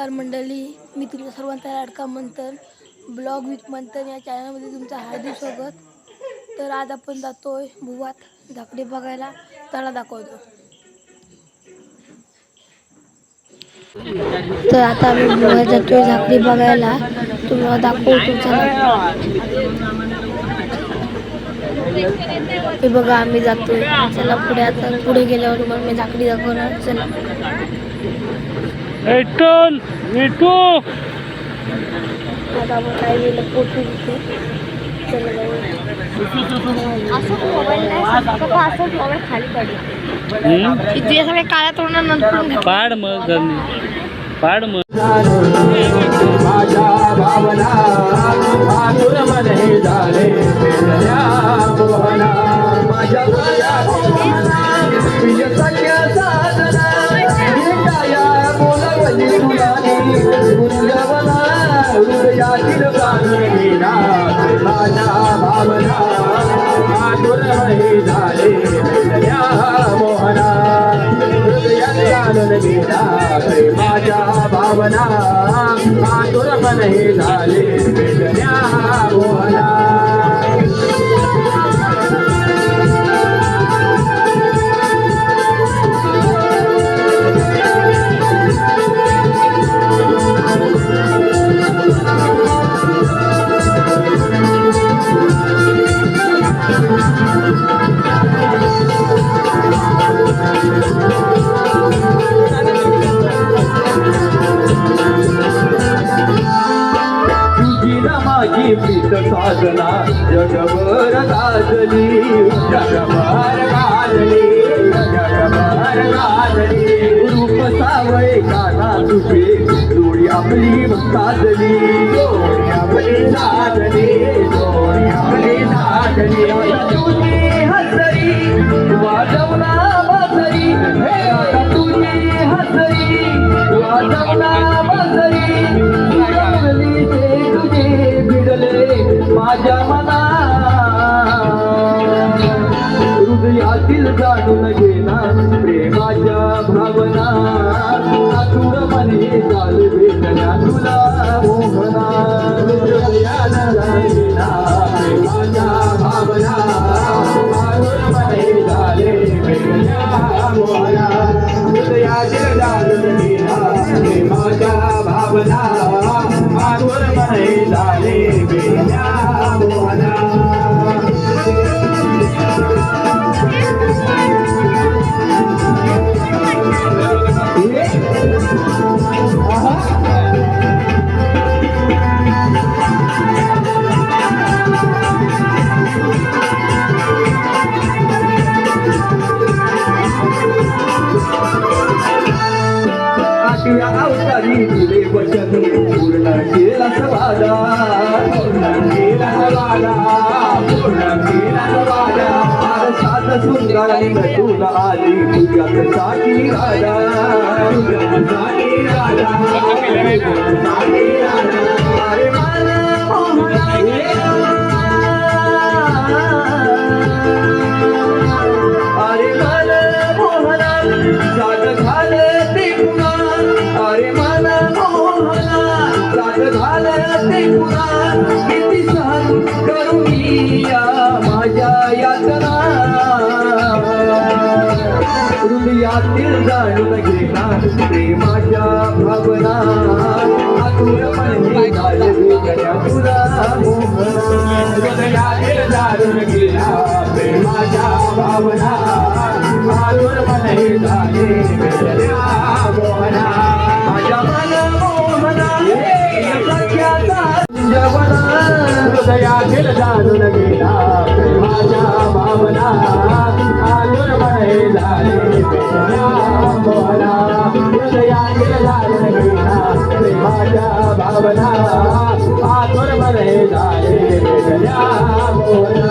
नमस्कार मंडळी. मी तुमच्या सर्वांचा लाडका मंथन ब्लॉग विथ मंथन या चॅनलमध्ये तुमचं हार्दिक स्वागत. तर आज आपण जातोय भुवात झाकडे बघायला. त्याला दाखवतो. तर आता आम्ही भुवात जातोय झाकडे बघायला. तुम्हाला दाखवतो चला हे बघा आम्ही जातोय. चला पुढे आता पुढे गेल्यावर तुम्हाला मी झाकडी दाखवणार. चला. विठ्ठल विठू आता आपण काय गेलं पोटू तिथे चला जाऊ. असं मोबाईल नाही फक्त असं मोबाईल खाली पडला. इथे सगळे काळ्या तोंडानंतर पाड मग पाड मग. माझ्या भावना आतुर मन झाले पेरल्या मोहना माझ्या हृदयातील प्राण घेना माझ्या भावना आतुर हे झाले पेरल्या मोहना हृदयात आनंद गेला माझ्या भावना आतुर मन हे झाले वेदन्या मोहना. तुझे जोडी आपली साजली जोडी आपली साजली जोडी आपली साजली जाणून गेला प्रेमाच्या भावना. आतुर मने चाल भेटल्या तुला मोहना. हृदयाला प्रेमाच्या भावना. आतुर मने झाले भेटल्या मोहना. आठव्या अवतारी दिले वचन पूर्ण केला सवादा पूर्ण केला सवादा पूर्ण केला सवादा सात सुंदराने आली तुझ्यासाठी तुझ्यासाठी अरे मला अरे मला मोहना घाल साध ते पुन्हा किती सहन करू मी या माझ्या यातना हृदयातील जाणून घेना प्रेमाच्या भावना आतुर म्हणजे हृदयातील जाणून प्रेमाच्या भावना आतुर म्हणजे झाले. सख्याचा जवना हृदयातील जाणून घेना प्रेमाच्या भावना आतुर म्हणजे झाले. मोहना हृदयातील जाणून भावना झाले. मोहना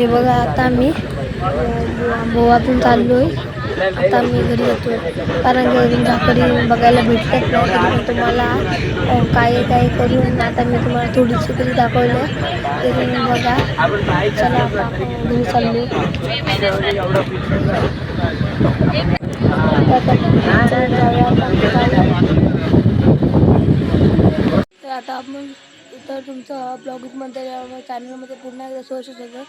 हे बघा आता आम्ही गोवातून चाललो आहे आता आम्ही घरी येतो कारण घरी झाकडी बघायला भेटतात नाही तुम्हाला काय काय करून आता मी तुम्हाला थोडीशी तरी दाखवलं. तरी बघा चला घरी चाललो आता तर आता आपण तर तुमचं ब्लॉगमध्ये चॅनलमध्ये पुन्हा एकदा स्वागत होतं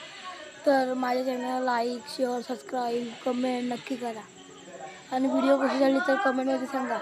तर माझ्या चॅनलला लाईक शेअर सबस्क्राईब कमेंट नक्की करा. आणि व्हिडिओ कशी झाली तर कमेंटमध्ये सांगा.